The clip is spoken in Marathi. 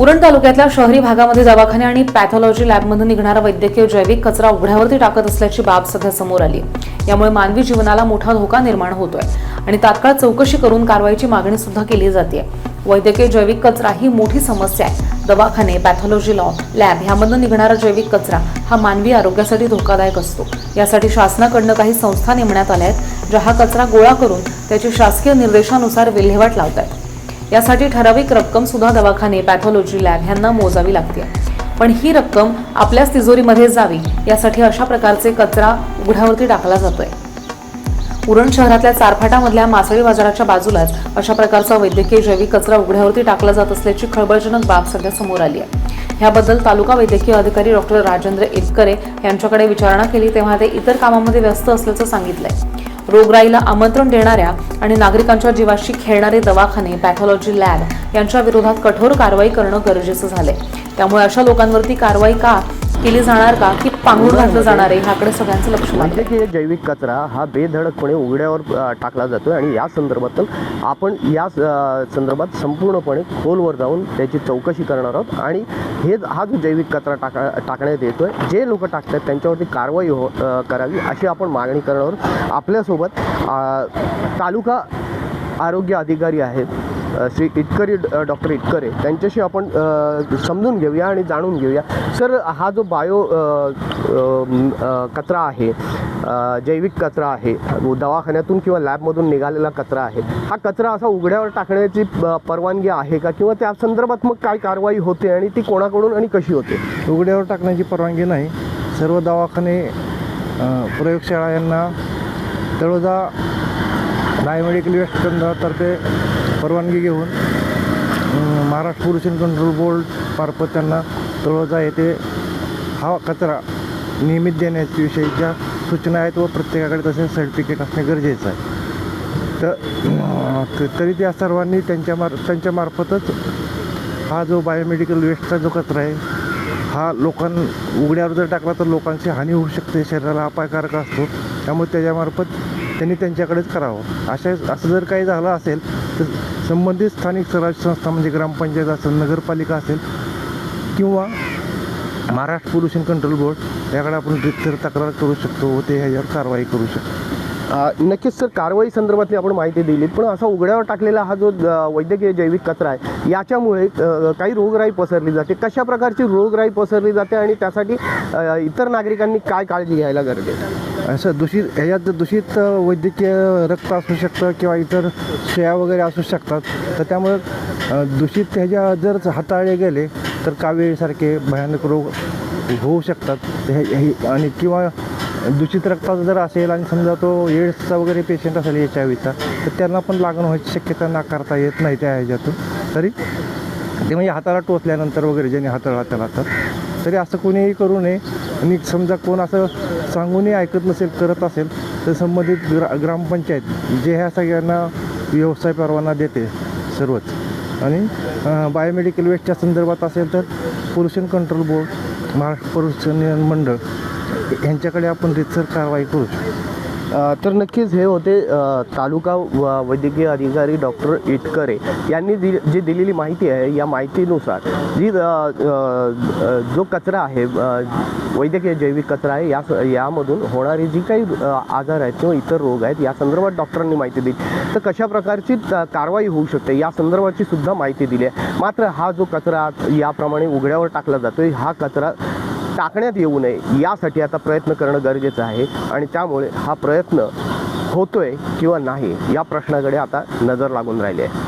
उरण तालुक्यातल्या शहरी भागामध्ये दवाखाने आणि पॅथॉलॉजी लॅबमधून निघणारा वैद्यकीय जैविक कचरा उघड्यावरती टाकत असल्याची बाब सध्या समोर आली. यामुळे मानवी जीवनाला मोठा धोका निर्माण होतोय आणि तात्काळ चौकशी करून कारवाईची मागणी सुद्धा केली जाते वैद्यकीय जैविक कचरा ही मोठी समस्या आहे. दवाखाने पॅथॉलॉजी लॉ लॅब ह्यामधून निघणारा जैविक कचरा हा मानवी आरोग्यासाठी धोकादायक असतो. यासाठी शासनाकडनं काही संस्था नेमण्यात आल्या आहेत ज्या हा कचरा गोळा करून त्याची शासकीय निर्देशानुसार विल्हेवाट लावत आहेत यासाठी ठराविक रक्कम सुद्धा दवाखाने पॅथॉलॉजी लॅब ह्यांना मोजावी लागते. पण ही रक्कम आपल्याच तिजोरीमध्ये जावी यासाठी अशा प्रकारचे कचरा उघड्यावरती टाकला जातोय. उरण शहरातल्या चारफाटामधल्या मासळी बाजाराच्या बाजूलाच अशा प्रकारचा वैद्यकीय जैविक कचरा उघड्यावरती टाकला जात असल्याची खळबळजनक बाब सध्या समोर आली आहे. ह्याबद्दल तालुका वैद्यकीय अधिकारी डॉक्टर राजेंद्र इतकरे यांच्याकडे विचारणा केली तेव्हा ते इतर कामामध्ये व्यस्त असल्याचं सांगितलंय. रोगराईला आमंत्रण देणाऱ्या आणि नागरिकांच्या जीवाशी खेळणारे दवाखाने पॅथॉलॉजी लॅब यांच्या विरोधात कठोर कारवाई करणं गरजेचं झालंय. त्यामुळे अशा लोकांवरती कारवाई का केली जाणार का? की पांघरून घातलं जाणार आहे? ह्याकडे सगळ्यांचं लक्ष वैद्यकीय जैविक कचरा हा बेधडकपणे उघड्यावर टाकला जातो आणि या संदर्भात आपण या संदर्भात संपूर्णपणे खोलवर जाऊन त्याची चौकशी करणार आहोत. आणि हे हा जो जैविक कचरा टाका टाकण्यात येतोय जे लोक टाकतात त्यांच्यावरती कारवाई हो करावी अशी आपण मागणी करणार आहोत. आपल्यासोबत तालुका आरोग्य अधिकारी आहेत श्री इटकरी डॉक्टर इटकरे त्यांच्याशी आपण समजून घेऊया आणि जाणून घेऊया. सर हा जो बायो कचरा आहे जैविक कचरा आहे दवाखान्यातून किंवा लॅबमधून निघालेला कचरा आहे हा कचरा असा उघड्यावर टाकण्याची प- परवानगी आहे का? किंवा त्या संदर्भात मग काय कारवाई होते आणि ती कोणाकडून आणि कशी होते? उघड्यावर टाकण्याची परवानगी नाही. सर्व दवाखाने प्रयोगशाळा यांना तळोजा बायोमेडिकल वेस्ट तर्फे परवानगी घेऊन महाराष्ट्र पोल्युशन कंट्रोल बोर्ड मार्फत त्यांना तळोजा येथे हा कचरा नियमित देण्याच्या विषयीच्या सूचना आहेत व प्रत्येकाकडे तसे सर्टिफिकेट असणे गरजेचं आहे. तर तरी त्या सर्वांनी त्यांच्या मार त्यांच्या मार्फतच हा जो बायोमेडिकल वेस्टचा जो कचरा आहे हा लोकां उघड्यावर जर टाकला तर लोकांची हानी होऊ शकते शरीराला अपायकारक असतो. त्यामुळे त्याच्यामार्फत त्यांनी त्यांच्याकडेच करावं. अशा असं जर काही झालं असेल तर संबंधित स्थानिक स्वराज्य संस्था म्हणजे ग्रामपंचायत असेल नगरपालिका असेल किंवा महाराष्ट्र पोल्युशन कंट्रोल बोर्ड याकडे आपण रितसर तक्रार करू शकतो व ते ह्याच्यावर कारवाई करू शकतो नक्कीच सर कारवाई संदर्भातली आपण माहिती दिली पण असा उघड्यावर टाकलेला हा जो वैद्यकीय जैविक कचरा आहे याच्यामुळे काही रोगराई पसरली जाते कशा प्रकारची रोगराई पसरली जाते आणि त्यासाठी इतर नागरिकांनी काय काळजी घ्यायला गरजेचं आहे? असं दूषित ह्याच्यात जर दूषित वैद्यकीय रक्त असू शकतं किंवा इतर सुया वगैरे असू शकतात तर त्यामुळे दूषित ह्याच्या जर हाताळले गेले तर कावेळीसारखे भयानक रोग होऊ शकतात. हे हे- आणि किंवा दूषित रक्ताचा जर असेल आणि समजा तो एड्सचा वगैरे पेशंट असेल एच आय व्हीचा तर त्यांना पण लागण व्हायची शक्यता नाकारता येत नाही त्या ह्याच्यातून. तरी ते म्हणजे हाताला टोचल्यानंतर वगैरे ज्याने हाताळा त्याला तर तरी असं कोणीही करू नये. आणि समजा कोण असं सांगूनही ऐकत नसेल करत असेल तर संबंधित ग्रा ग्रामपंचायत जे ह्या सगळ्यांना व्यवसाय परवाना देते सर्वच. आणि बायोमेडिकल वेस्टच्या संदर्भात असेल तर pollution control board Maharashtra pollution नियंत्रण मंडळ यांच्याकडे आपण रितसर कारवाई करू. शकतो तर नक्कीच हे होते तालुका व- वैद्यकीय अधिकारी डॉक्टर इटकरे यांनी दि जी दिलेली माहिती आहे या माहितीनुसार जी जो कचरा आहे वैद्यकीय जैविक कचरा आहे या यामधून होणारी जी काही आजार आहेत किंवा इतर रोग आहेत या संदर्भात डॉक्टरांनी माहिती दिली. तर कशा प्रकारची कारवाई होऊ शकते या संदर्भाची सुद्धा माहिती दिली आहे. मात्र हा जो कचरा याप्रमाणे उघड्यावर टाकला जातोय हा कचरा टाकण्यात येऊ नये यासाठी आता प्रयत्न करणं गरजेचं आहे आणि त्यामुळे हा प्रयत्न होतोय किंवा नाही या प्रश्नाकडे आता नजर लागून राहिली आहे.